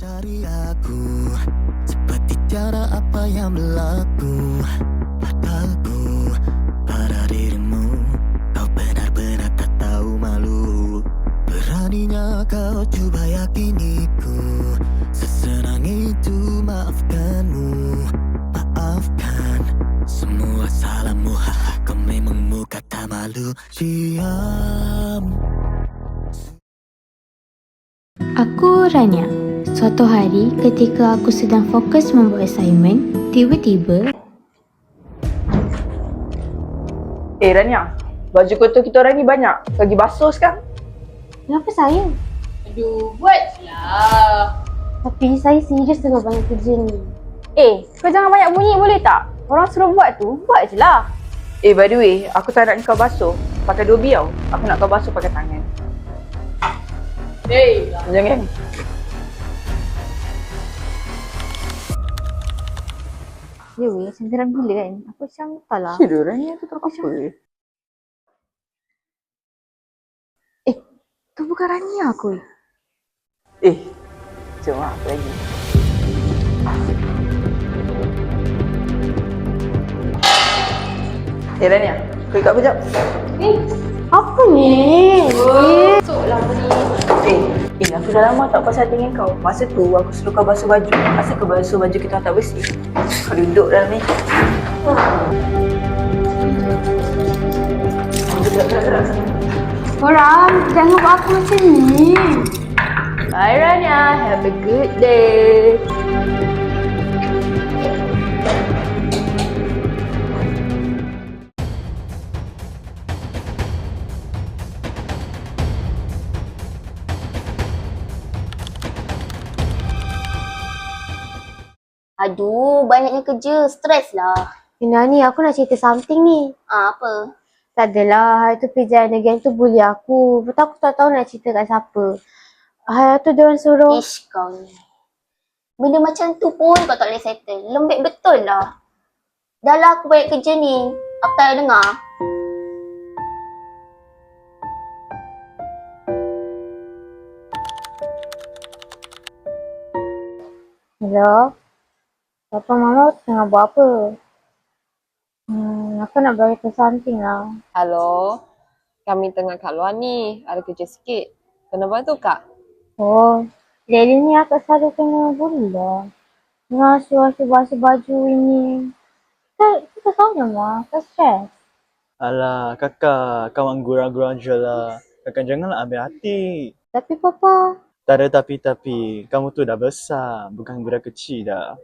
Dari aku. Seperti tiada apa yang berlaku. Padaku Pada dirimu. Kau benar-benar tak tahu malu. Beraninya kau cuba yakiniku Sesenang itu maafkanmu. Maafkan Semua salahmu. Haha kau memang muka tak malu. Diam. Aku Rania. Suatu hari ketika aku sedang fokus membuat assignment, tiba-tiba Eh Rania, baju kotor kita orang ni banyak. Pergi basuh sekarang. Kenapa saya? Aduh, buat lah. Tapi saya serius dengan banyak kerja ni. Eh, kau jangan banyak bunyi boleh tak? Orang suruh buat tu, buat je lah. Eh by the way, aku tak nak kau basuh. Pakai dua biau. Aku nak kau basuh pakai tangan. Hey, Jangan. Ya weh, sentiran gila kan? Aku macam tak lah. Kira Rania tu tak apa. Eh, tu bukan Rania aku. Eh, jom lah apa lagi. Eh Rania, kau ikut aku jap. Eh, apa ni? masuk lah ni. Eh, eh aku dah lama tak pasal dengan kau. Masa tu aku suruh kau basuh baju. Masa kau basuh baju kita tak bersih. Kau duduk dalam ni. Korang, jangan buat aku macam ni. Bye Rania, have a good day. Aduh, banyaknya kerja. Stres lah. Ina ni, aku nak cerita something ni. Ah, apa? Tak adalah, hari tu PJ Geng tu bully aku. Betul aku tak tahu nak cerita kat siapa. Hari tu diorang suruh, Ish, kau ni. Benda macam tu pun kau tak boleh settle. Lembek betul lah. Dah lah aku banyak kerja ni. Aku tak dengar. Hello? Papa Mama tengah buat apa? Hmm, aku nak beritahu something lah. Halo, kami tengah kat luar ni. Ada kerja sikit. Kenapa tu kak? Oh, lately ni aku selalu kena bully lah. Dengan suruh-suruh basuh baju ini. Kita, kita tahu je mah, kita stress. Alah, kakak, kawan gurau-gurau je lah. Kakak janganlah ambil hati. Tapi Papa, Tak ada tapi-tapi. Kamu tu dah besar, bukan budak kecil dah.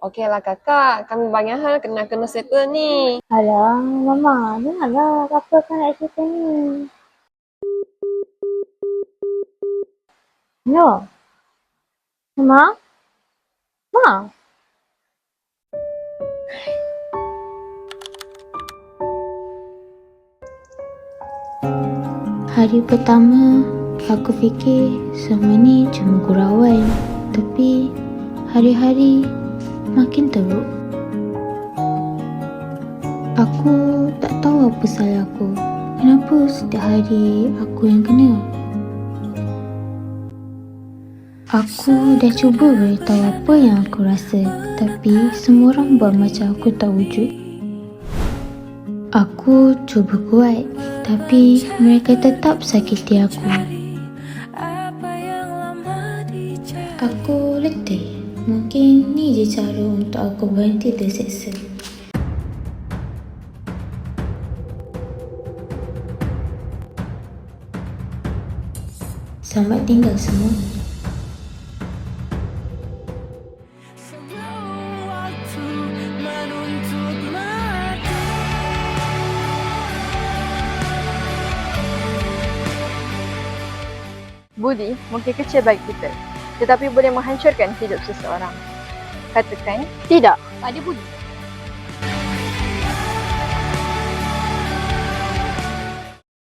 Okey lah kakak, kami banyak hal kena kena settle ni. alah Mama, dengarlah apa kan nak cerita ni. Hello? Mama? Ma? Hari pertama, aku fikir semua ni cuma gurauan. Tapi, hari-hari makin teruk. Aku tak tahu apa salah aku. Kenapa setiap hari aku yang kena? Aku dah cuba beritahu apa yang aku rasa Tapi semua orang buat macam aku tak wujud Aku cuba kuat Tapi mereka tetap sakiti aku Aku letih Mungkin ni je cara untuk aku berhenti terseksa Selamat tinggal semua. Budi mungkin kecil bagi kita, tetapi boleh menghancurkan hidup seseorang. Katakan tidak pada budi.